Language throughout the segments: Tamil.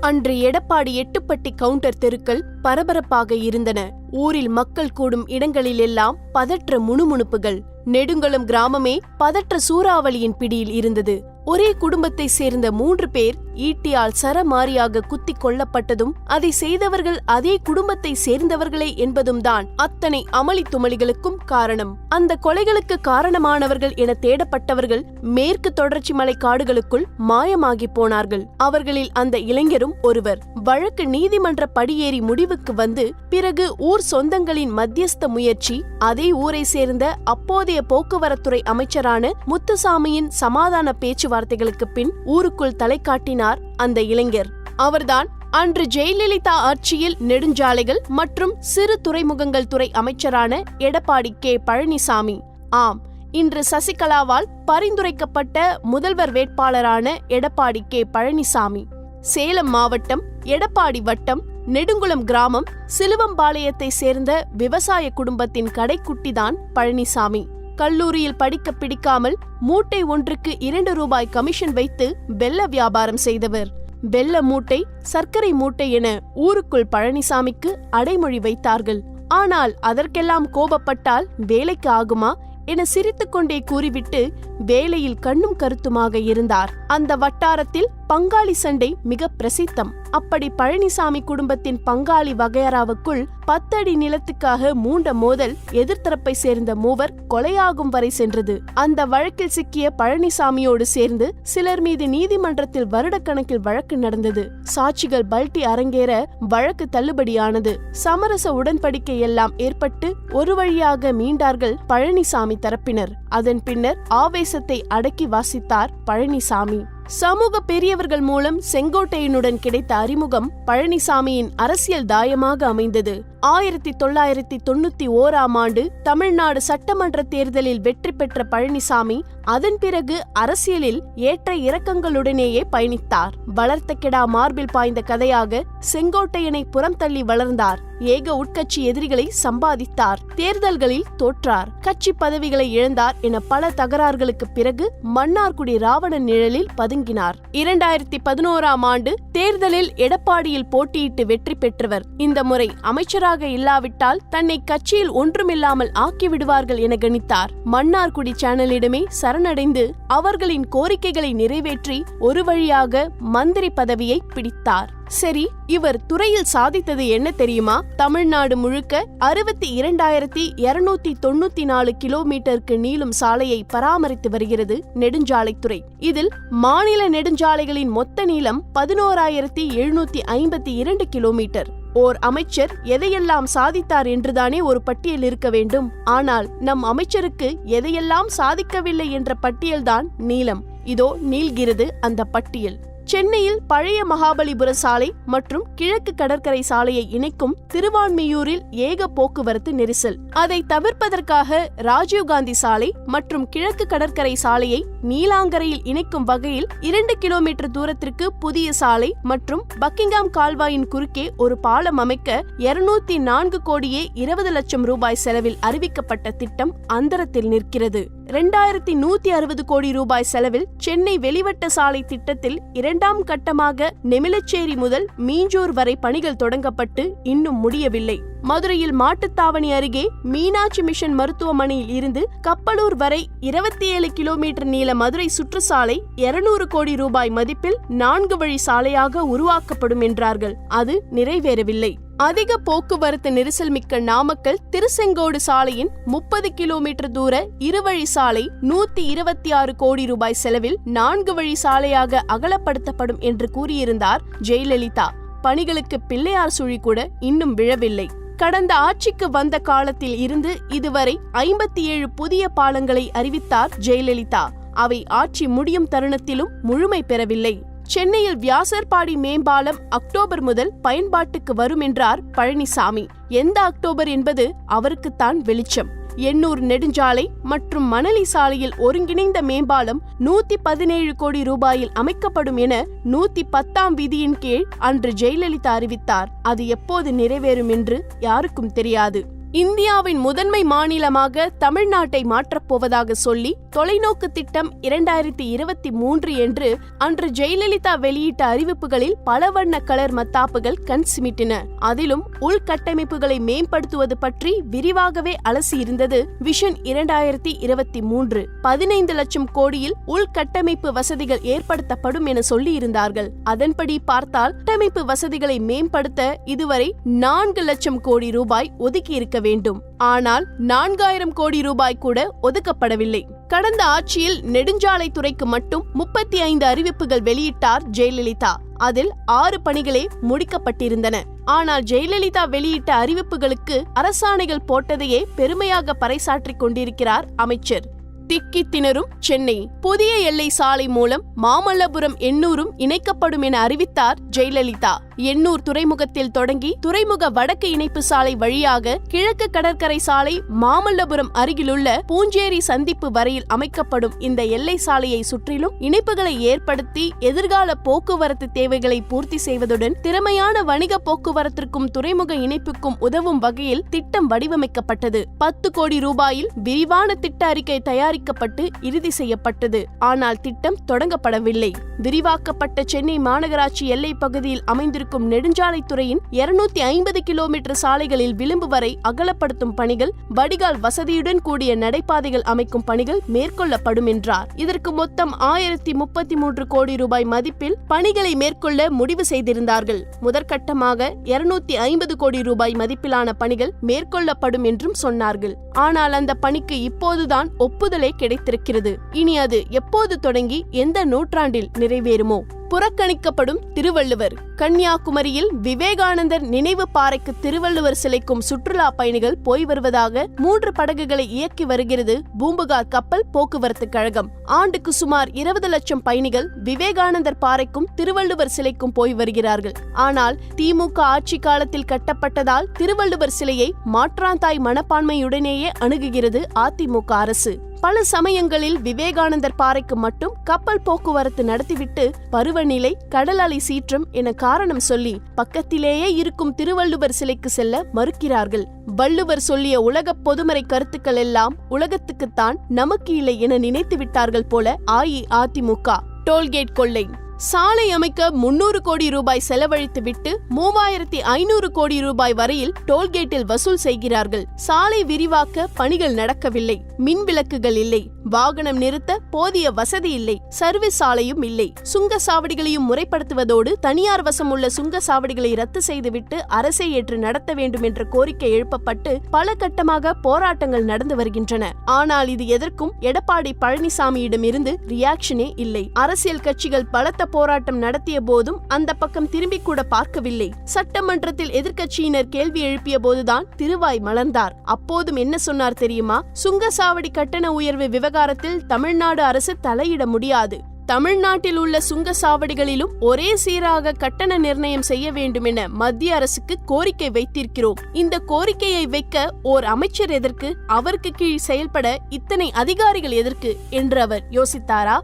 அன்று எடப்பாடி எட்டுப்பட்டி கவுண்டர் தெருக்கள் பரபரப்பாக இருந்தன. ஊரில் மக்கள் கூடும் இடங்களிலெல்லாம் பதற்ற முணுமுணுப்புகள். நெடுங்குளம் கிராமமே பதற்ற சூறாவளியின் பிடியில் இருந்தது. ஒரே குடும்பத்தை சேர்ந்த மூன்று பேர் ஈட்டியால் சரமாரியாக குத்திக் கொல்லப்பட்டதும் அதை செய்தவர்கள் அதே குடும்பத்தை சேர்ந்தவர்களே என்பதும் தான் அத்தனை அமளி துமளிகளுக்கும் காரணம். அந்த கொலைகளுக்கு காரணமானவர்கள் என தேடப்பட்டவர்கள் மேற்கு தொடர்ச்சி மலை காடுகளுக்குள் மாயமாகி போனார்கள். அவர்களில் அந்த இளைஞரும் ஒருவர். வழக்கு நீதிமன்ற படியேறி முடிவுக்கு வந்து பிறகு ஊர் சொந்தங்களின் மத்தியஸ்த முயற்சி அதே ஊரை சேர்ந்த அப்போதைய போக்குவரத்துறை அமைச்சரான முத்துசாமியின் சமாதான பேச்சுவார்த்தைகளுக்கு பின் ஊருக்குள் தலை காட்டினார். அந்த இளைஞர். அவர்தான் அன்று ஜெயலலிதா ஆட்சியில் நெடுஞ்சாலைகள் மற்றும் சிறு துறைமுகங்கள் துறை அமைச்சரான எடப்பாடி கே. பழனிசாமி. ஆம் இன்று சசிகலாவால் பரிந்துரைக்கப்பட்ட முதல்வர் வேட்பாளரான எடப்பாடி கே. பழனிசாமி. சேலம் மாவட்டம் எடப்பாடி வட்டம் நெடுங்குளம் கிராமம் சிலுவம்பாளையத்தை சேர்ந்த விவசாய குடும்பத்தின் கடைக்குட்டிதான் பழனிசாமி. கல்லூரியில் படிக்க பிடிக்காமல் மூட்டை ஒன்றுக்கு இரண்டு ரூபாய் கமிஷன் வைத்து வெள்ள வியாபாரம் செய்தவர். வெள்ள மூட்டை சர்க்கரை மூட்டை என ஊருக்குள் பழனிசாமிக்கு அடைமொழி வைத்தார்கள். ஆனால் அதற்கெல்லாம் கோபப்பட்டால் வேலைக்கு ஆகுமா என சிரித்துக்கொண்டே கூறிவிட்டு வேலையில் கண்ணும் கருத்துமாக இருந்தார். அந்த வட்டாரத்தில் பங்காளி சண்டை மிக பிரசித்தம். அப்படி பழனிசாமி குடும்பத்தின் பங்காளி வகையராவுக்குள் பத்தடி நிலத்துக்காக மூண்ட மோதல் எதிர்த்தரப்பை சேர்ந்த மூவர் கொலையாகும் வரை சென்றது. அந்த வழக்கில் சிக்கிய பழனிசாமியோடு சேர்ந்து சிலர் மீது நீதிமன்றத்தில் வருடக்கணக்கில் வழக்கு நடந்தது. சாட்சிகள் பல்டி அரங்கேற வழக்கு தள்ளுபடியானது. சமரச உடன்படிக்கை எல்லாம் ஏற்பட்டு ஒரு வழியாக மீண்டார்கள் பழனிசாமி தரப்பினர். அதன் பின்னர் ஆவேசத்தை அடக்கி வாசித்தார் பழனிசாமி. சமூக பெரியவர்கள் மூலம் செங்கோட்டையனுடன் கிடைத்த அறிமுகம் பழனிசாமியின் அரசியல் தாயமாக அமைந்தது. ஆயிரத்தி தொள்ளாயிரத்தி தொண்ணூத்தி ஓராம் ஆண்டு தமிழ்நாடு சட்டமன்ற தேர்தலில் வெற்றி பெற்ற பழனிசாமி அதன் பிறகு அரசியலில் ஏற்ற இறக்கங்களுடனேயே பயணித்தார். வளர்த்த கெடா மார்பில் பாய்ந்த கதையாக செங்கோட்டையனை புறம் தள்ளி வளர்ந்தார். ஏக உட்கட்சி எதிரிகளை சம்பாதித்தார். தேர்தல்களில் தோற்றார். கட்சி பதவிகளை இழந்தார் என பல தகராறுகளுக்கு பிறகு மன்னார்குடி ராவண நிழலில் பதுங்கினார். இரண்டாயிரத்தி பதினோராம் ஆண்டு தேர்தலில் எடப்பாடியில் போட்டியிட்டு வெற்றி பெற்றவர் இந்த முறை அமைச்சராக இல்லாவிட்டால் தன்னை கட்சியில் ஒன்றுமில்லாமல் ஆக்கிவிடுவார்கள் என கணித்தார். மன்னார்குடி சேனலிடமே சரணடைந்து அவர்களின் கோரிக்கைகளை நிறைவேற்றி ஒரு வழியாக மந்திரி பதவியை பிடித்தார். சரி இவர் துறையில் சாதித்தது என்ன தெரியுமா? தமிழ்நாடு முழுக்க அறுபத்தி இரண்டாயிரத்தி இருநூத்தி தொண்ணூத்தி நாலு கிலோமீட்டருக்கு நீளும் சாலையை பராமரித்து வருகிறது நெடுஞ்சாலைத்துறை. இதில் மாநில நெடுஞ்சாலைகளின் மொத்த நீளம் பதினோராயிரத்தி எழுநூத்தி ஐம்பத்தி இரண்டு கிலோமீட்டர். ஓர் அமைச்சர் எதையெல்லாம் சாதித்தார் என்றுதானே ஒரு பட்டியல் இருக்க வேண்டும். ஆனால் நம் அமைச்சருக்கு எதையெல்லாம் சாதிக்கவில்லை என்ற பட்டியல்தான் நீளம். இதோ நீள்கிறது அந்த பட்டியல். சென்னையில் பழைய மகாபலிபுர சாலை மற்றும் கிழக்கு கடற்கரை சாலையை இணைக்கும் திருவான்மியூரில் ஏக போக்குவரத்து நெரிசல். அதை தவிர்ப்பதற்காக ராஜீவ்காந்தி சாலை மற்றும் கிழக்கு கடற்கரை சாலையை நீலாங்கரையில் இணைக்கும் வகையில் இரண்டு கிலோமீட்டர் தூரத்திற்கு புதிய சாலை மற்றும் பக்கிங்காம் கால்வாயின் குறுக்கே ஒரு பாலம் அமைக்க இருநூத்தி நான்கு கோடியே இருபது லட்சம் ரூபாய் செலவில் அறிவிக்கப்பட்ட திட்டம் அந்தரத்தில் நிற்கிறது. இரண்டாயிரத்தி நூத்தி அறுபது கோடி ரூபாய் செலவில் சென்னை வெளிவட்ட சாலை திட்டத்தில் இரண்டாம் கட்டமாக நெமிலச்சேரி முதல் மீஞ்சூர் வரை பணிகள் தொடங்கப்பட்டு இன்னும் முடியவில்லை. மதுரையில் மாட்டுத்தாவணி அருகே மீனாட்சி மிஷன் மருத்துவமனையில் இருந்து கப்பலூர் வரை இருபத்தி ஏழு கிலோமீட்டர் நீள மதுரை சுற்றுச்சாலை இருநூறு கோடி ரூபாய் மதிப்பில் நான்கு வழி சாலையாக உருவாக்கப்படும் என்றார்கள். அது நிறைவேறவில்லை. அதிக போக்குவரத்து நெரிசல் மிக்க நாமக்கல் திருசெங்கோடு சாலையின் முப்பது கிலோமீட்டர் தூர இருவழி சாலை நூத்தி இருபத்தி ஆறு கோடி ரூபாய் செலவில் நான்கு வழி சாலையாக அகலப்படுத்தப்படும் என்று கூறியிருந்தார் ஜெயலலிதா. பணிகளுக்கு பிள்ளையார் சுழி கூட இன்னும் விழவில்லை. கடந்த ஆட்சிக்கு வந்த காலத்தில் இருந்து இதுவரை ஐம்பத்தி ஏழு புதிய பாலங்களை அறிவித்தார் ஜெயலலிதா. அவை ஆட்சி முடியும் தருணத்திலும் முழுமை பெறவில்லை. சென்னையில் வியாசர்பாடி மேம்பாலம் அக்டோபர் முதல் பயன்பாட்டுக்கு வரும் என்றார் பழனிசாமி. எந்த அக்டோபர் என்பது அவருக்குத்தான் வெளிச்சம். எண்ணூர் நெடுஞ்சாலை மற்றும் மணலி சாலையில் ஒருங்கிணைந்த மேம்பாலம் நூத்தி பதினேழு கோடி ரூபாயில் அமைக்கப்படும் என நூத்தி பத்தாம் விதியின் கீழ் அன்று ஜெயலலிதா அறிவித்தார். அது எப்போது நிறைவேறும் என்று யாருக்கும் தெரியாது. இந்தியாவின் முதன்மை மாநிலமாக தமிழ்நாட்டை மாற்றப்போவதாக சொல்லி தொலைநோக்கு திட்டம் இரண்டாயிரத்தி இருபத்தி மூன்று என்று அன்று ஜெயலலிதா வெளியிட்ட அறிவிப்புகளில் பல வண்ண கலர் மத்தாப்புகள் கண் சிமிட்டின. அதிலும் உள்கட்டமைப்புகளை மேம்படுத்துவது பற்றி விரிவாகவே அலசி இருந்தது விஷன் இரண்டாயிரத்தி இருபத்தி மூன்று. பதினைந்து லட்சம் கோடியில் உள்கட்டமைப்பு வசதிகள் ஏற்படுத்தப்படும் என சொல்லியிருந்தார்கள். அதன்படி பார்த்தால் கட்டமைப்பு வசதிகளை மேம்படுத்த இதுவரை நான்கு லட்சம் கோடி ரூபாய் ஒதுக்கியிருக்க ஒதுக்கி வேண்டும். ஆனால் நான்காயிரம் கோடி ரூபாய் கூட ஒதுக்கப்படவில்லை. கடந்த ஆட்சியில் நெடுஞ்சாலைத்துறைக்கு மட்டும் முப்பத்தி ஐந்து அறிவிப்புகள் வெளியிட்டார் ஜெயலலிதா. அதில் ஆறு பணிகளே முடிக்கப்பட்டிருந்தன. ஆனால் ஜெயலலிதா வெளியிட்ட அறிவிப்புகளுக்கு அரசாணைகள் போட்டதையே பெருமையாக பறைசாற்றிக் கொண்டிருக்கிறார் அமைச்சர். திக்கி திணறும் சென்னை. புதிய எல்லை சாலை மூலம் மாமல்லபுரம் எண்ணூரும் இணைக்கப்படும் என அறிவித்தார் ஜெயலலிதா. எண்ணூர் துறைமுகத்தில் தொடங்கி துறைமுக வடக்கு இணைப்பு சாலை வழியாக கிழக்கு கடற்கரை சாலை மாமல்லபுரம் அருகிலுள்ள பூஞ்சேரி சந்திப்பு வரையில் அமைக்கப்படும் இந்த எல்லை சாலையை சுற்றிலும் இணைப்புகளை ஏற்படுத்தி எதிர்கால போக்குவரத்து தேவைகளை பூர்த்தி செய்வதுடன் திறமையான வணிக போக்குவரத்திற்கும் துறைமுக இணைப்புக்கும் உதவும் வகையில் திட்டம் வடிவமைக்கப்பட்டது. பத்து கோடி ரூபாயில் விரிவான திட்ட அறிக்கை தயாரிக்கப்பட்டு இறுதி செய்யப்பட்டது. ஆனால் திட்டம் தொடங்கப்படவில்லை. விரிவாக்கப்பட்ட சென்னை மாநகராட்சி எல்லை பகுதியில் அமைந்திருக்கும் நெடுஞ்சாலைத்துறையின் இருநூத்தி ஐம்பது கிலோமீட்டர் சாலைகளில் விளிம்பு வரை அகலப்படுத்தும் பணிகள் வடிகால் வசதியுடன் கூடிய நடைபாதைகள் அமைக்கும் பணிகள் மேற்கொள்ளப்படும் என்றார். இதற்கு மொத்தம் ஆயிரத்தி முப்பத்தி மூன்று கோடி ரூபாய் மதிப்பில் பணிகளை மேற்கொள்ள முடிவு செய்திருந்தார்கள். முதற்கட்டமாக இருநூத்தி ஐம்பது கோடி ரூபாய் மதிப்பிலான பணிகள் மேற்கொள்ளப்படும் என்றும் சொன்னார்கள். ஆனால் அந்த பணிக்கு இப்போதுதான் ஒப்புதலே கிடைத்திருக்கிறது. இனி அது எப்போது தொடங்கி எந்த நூற்றாண்டில் நிறைவேறுமோ? புறக்கணிக்கப்படும் திருவள்ளுவர். கன்னியாகுமரியில் விவேகானந்தர் நினைவு பாறைக்கு திருவள்ளுவர் சிலைக்கும் சுற்றுலா பயணிகள் போய் வருவதாக மூன்று படகுகளை இயக்கி வருகிறது பூம்புகார் கப்பல் போக்குவரத்து கழகம். ஆண்டுக்கு சுமார் இருபது லட்சம் பயணிகள் விவேகானந்தர் பாறைக்கும் திருவள்ளுவர் சிலைக்கும் போய் வருகிறார்கள். ஆனால் திமுக ஆட்சி காலத்தில் கட்டப்பட்டதால் திருவள்ளுவர் சிலையை மாற்றாந்தாய் மனப்பான்மையுடனேயே அணுகுகிறது அதிமுக அரசு. பல சமயங்களில் விவேகானந்தர் பாறைக்கு மட்டும் கப்பல் போக்குவரத்து நடத்திவிட்டு பருவநிலை கடல் அலை சீற்றம் என காரணம் சொல்லி பக்கத்திலேயே இருக்கும் திருவள்ளுவர் சிலைக்கு செல்ல மறுக்கிறார்கள். வள்ளுவர் சொல்லிய உலக பொதுமறை கருத்துக்கள் எல்லாம் உலகத்துக்குத்தான் நமக்கு இல்லை என நினைத்து விட்டார்கள் போல அஇஅதிமுக. டோல்கேட் கொள்ளை. சாலை அமைக்க முன்னூறு கோடி ரூபாய் செலவழித்துவிட்டு மூவாயிரத்தி ஐநூறு கோடி ரூபாய் வரையில் டோல்கேட்டில் வசூல் செய்கிறார்கள். சாலை விரிவாக்க பணிகள் நடக்கவில்லை. மின் விளக்குகள் இல்லை. வாகனம் நிறுத்த போதிய வசதி இல்லை. சர்வீஸ் சாலையும் இல்லை. சுங்க சாவடிகளையும் முறைப்படுத்துவதோடு தனியார் வசம் உள்ள சுங்க சாவடிகளை ரத்து செய்துவிட்டு அரசை ஏற்று நடத்த வேண்டும் என்ற கோரிக்கை எழுப்பப்பட்டு பல கட்டமாக போராட்டங்கள் நடந்து வருகின்றன. ஆனால் இது எதற்கும் எடப்பாடி பழனிசாமியிடம் இருந்து ரியாக்ஷனே இல்லை. அரசியல் கட்சிகள் பலத்த போராட்டம் நடத்திய போதும் அந்த பக்கம் திரும்பி கூட பார்க்கவில்லை. சட்டமன்றத்தில் எதிர்க்கட்சியினர் கேள்வி எழுப்பிய போதுதான் திருவாய் மலர்ந்தார். அப்போதும் என்ன சொன்னார் தெரியுமா? சுங்கசாவடி கட்டண உயர்வு விவகாரத்தில் தமிழ்நாடு அரசு தலையிட முடியாது. தமிழ்நாட்டில் உள்ள சுங்க சாவடிகளிலும் ஒரே சீராக கட்டண நிர்ணயம் செய்ய வேண்டும் என மத்திய அரசுக்கு கோரிக்கை வைத்திருக்கிறோம். இந்த கோரிக்கையை வைக்க ஓர் அமைச்சர் எதற்கு அவருக்கு கீழ் செயல்பட இத்தனை அதிகாரிகள் எதற்கு என்று அவர் யோசித்தாரா?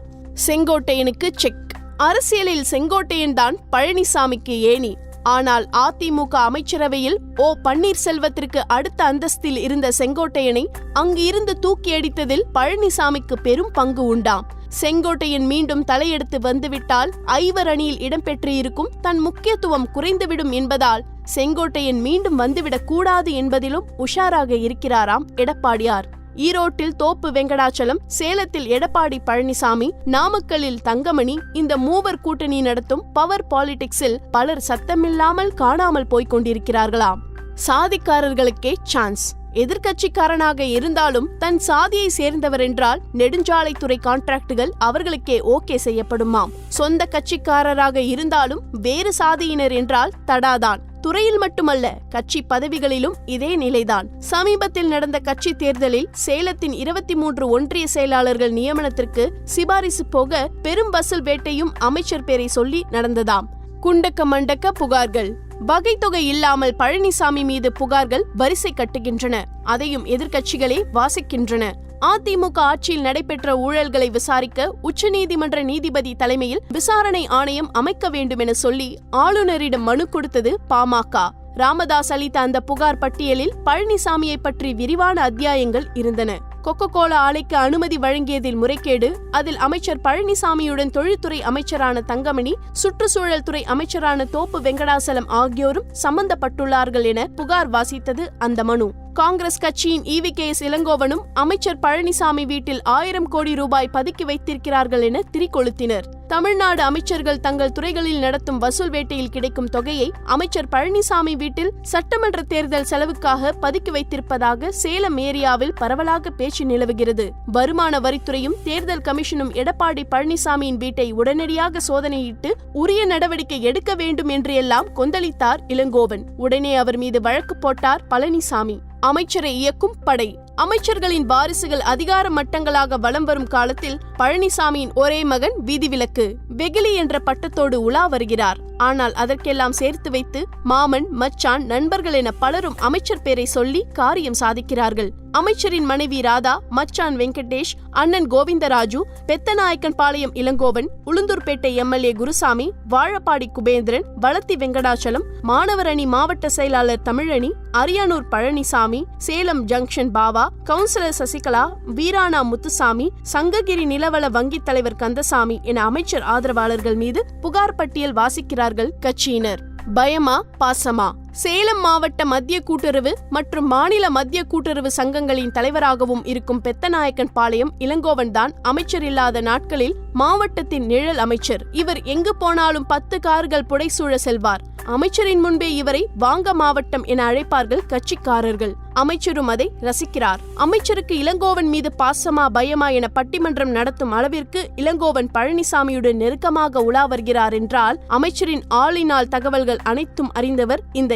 செங்கோட்டையனுக்கு செக் அரசியலில் செங்கோட்டையன் தான் பழனிசாமிக்கு ஏணி. ஆனால் அதிமுக அமைச்சரவையில் ஓ. பன்னீர்செல்வத்திற்கு அடுத்த அந்தஸ்தில் இருந்த செங்கோட்டையனை அங்கு இருந்து தூக்கி அடித்ததில் பழனிசாமிக்கு பெரும் பங்கு உண்டாம். செங்கோட்டையன் மீண்டும் தலையெடுத்து வந்துவிட்டால் ஐவர் அணியில் இடம்பெற்று இருக்கும் தன் முக்கியத்துவம் குறைந்துவிடும் என்பதால் செங்கோட்டையன் மீண்டும் வந்துவிடக் கூடாது என்பதிலும் உஷாராக இருக்கிறாராம் எடப்பாடியார். ஈரோட்டில் தோப்பு வெங்கடாச்சலம் சேலத்தில் எடப்பாடி பழனிசாமி நாமக்கல்லில் தங்கமணி இந்த மூவர் கூட்டணி நடத்தும் பவர் பாலிடிக்ஸில் பலர் சத்தமில்லாமல் காணாமல் போய்க் கொண்டிருக்கிறார்களாம். சாதிக்காரர்களுக்கே சான்ஸ். எதிர்க்கட்சிக்காரனாக இருந்தாலும் தன் சாதியை சேர்ந்தவர் என்றால் நெடுஞ்சாலைத்துறை கான்ட்ராக்டுகள் அவர்களுக்கே ஓகே செய்யப்படுமாம். சொந்த கட்சிக்காரராக இருந்தாலும் வேறு சாதியினர் என்றால் தடாதான். துறையில் மட்டுமல்ல கட்சி பதவிகளிலும் இதே நிலைதான். சமீபத்தில் நடந்த கட்சி தேர்தலில் சேலத்தின் இருபத்தி மூன்று ஒன்றிய செயலாளர்கள் நியமனத்திற்கு சிபாரிசு போக பெரும் வசூல் வேட்டையும் அமைச்சர் பேரை சொல்லி நடந்ததாம். குண்டக்க மண்டக்க புகார்கள். வகைத்தொகை இல்லாமல் பழனிசாமி மீது புகார்கள் வரிசை கட்டுகின்றன. அதையும் எதிர்க்கட்சிகளே வாசிக்கின்றன. அதிமுக ஆட்சியில் நடைபெற்ற ஊழல்களை விசாரிக்க உச்சநீதிமன்ற நீதிபதி தலைமையில் விசாரணை ஆணையம் அமைக்க வேண்டும் என சொல்லி ஆளுநரிடம் மனு கொடுத்தது பாமக. ராமதாஸ் அளித்த அந்த புகார் பட்டியலில் பழனிசாமியை பற்றி விரிவான அத்தியாயங்கள் இருந்தன. கொக்கோ கோலா ஆலைக்கு அனுமதி வழங்கியதில் முறைகேடு. அதில் அமைச்சர் பழனிசாமியுடன் தொழில்துறை அமைச்சரான தங்கமணி சுற்றுச்சூழல் துறை அமைச்சரான தோப்பு வெங்கடாசலம் ஆகியோரும் சம்பந்தப்பட்டுள்ளார்கள் என புகார் வாசித்தது அந்த மனு. காங்கிரஸ் கட்சியின் இவி கே எஸ் இளங்கோவனும் அமைச்சர் பழனிசாமி வீட்டில் ஆயிரம் கோடி ரூபாய் பதுக்கி வைத்திருக்கிறார்கள் என திரிகொளுத்தினர். தமிழ்நாடு அமைச்சர்கள் தங்கள் துறைகளில் நடத்தும் வசூல் வேட்டையில் கிடைக்கும் தொகையை அமைச்சர் பழனிசாமி வீட்டில் சட்டமன்ற தேர்தல் செலவுக்காக பதுக்கி வைத்திருப்பதாக சேலம் ஏரியாவில் பரவலாக பேச்சு நிலவுகிறது. வருமான வரித்துறையும் தேர்தல் கமிஷனும் எடப்பாடி பழனிசாமியின் வீட்டை உடனடியாக சோதனையிட்டு உரிய நடவடிக்கை எடுக்க வேண்டும் என்று எல்லாம் கொந்தளித்தார் இளங்கோவன். உடனே அவர் மீது வழக்கு போட்டார் பழனிசாமி. அமைச்சரை இயக்கும் படை. அமைச்சர்களின் வாரிசுகள் அதிகார மட்டங்களாக வலம் வரும் காலத்தில் பழனிசாமியின் ஒரே மகன் விதிவிலக்கு வெகிலி என்ற பட்டத்தோடு உலா வருகிறார். ஆனால் அதற்கெல்லாம் சேர்த்து வைத்து மாமன் மச்சான் நண்பர்கள் என பலரும் அமைச்சர் பேரை சொல்லி காரியம் சாதிக்கிறார்கள். அமைச்சரின் மனைவி ராதா மச்சான் வெங்கடேஷ் அண்ணன் கோவிந்தராஜு பெத்தநாயக்கன் பாளையம் இளங்கோவன் உளுந்தூர்பேட்டை எம்எல்ஏ குருசாமி வாழப்பாடி குபேந்திரன் வளத்தி வெங்கடாச்சலம் மாணவரணி மாவட்ட செயலாளர் தமிழணி அரியானூர் பழனிசாமி சேலம் ஜங்ஷன் பாவா கவுன்சிலர் சசிகலா வீராணா முத்துசாமி சங்ககிரி நிலவள வங்கித் தலைவர் கந்தசாமி என அமைச்சர் ஆதரவாளர்கள் மீது புகார் பட்டியல் வாசிக்கிறார்கள் கட்சியினர். பயமா பாசமா? சேலம் மாவட்ட மத்திய கூட்டுறவு மற்றும் மாநில மத்திய கூட்டுறவு சங்கங்களின் தலைவராகவும் இருக்கும் பெத்தநாயக்கன் பாளையம் இளங்கோவன் தான் அமைச்சர் இல்லாத நாட்களில் மாவட்டத்தின் நிழல் அமைச்சர். இவர் எங்கு போனாலும் பத்து கார்கள் புடைசூழ செல்வார். அமைச்சரின் முன்பே இவரை வாங்க மாவட்டம் என அழைப்பார்கள் கட்சிக்காரர்கள். அமைச்சரும் அதை ரசிக்கிறார். அமைச்சருக்கு இளங்கோவன் மீது பாசமா பயமா என பட்டிமன்றம் நடத்தும் அளவிற்கு இளங்கோவன் பழனிசாமியுடன் நெருக்கமாக உலா வருகிறார் என்றால் அமைச்சரின் ஆளினால் தகவல்கள் அனைத்தும் அறிந்தவர் இந்த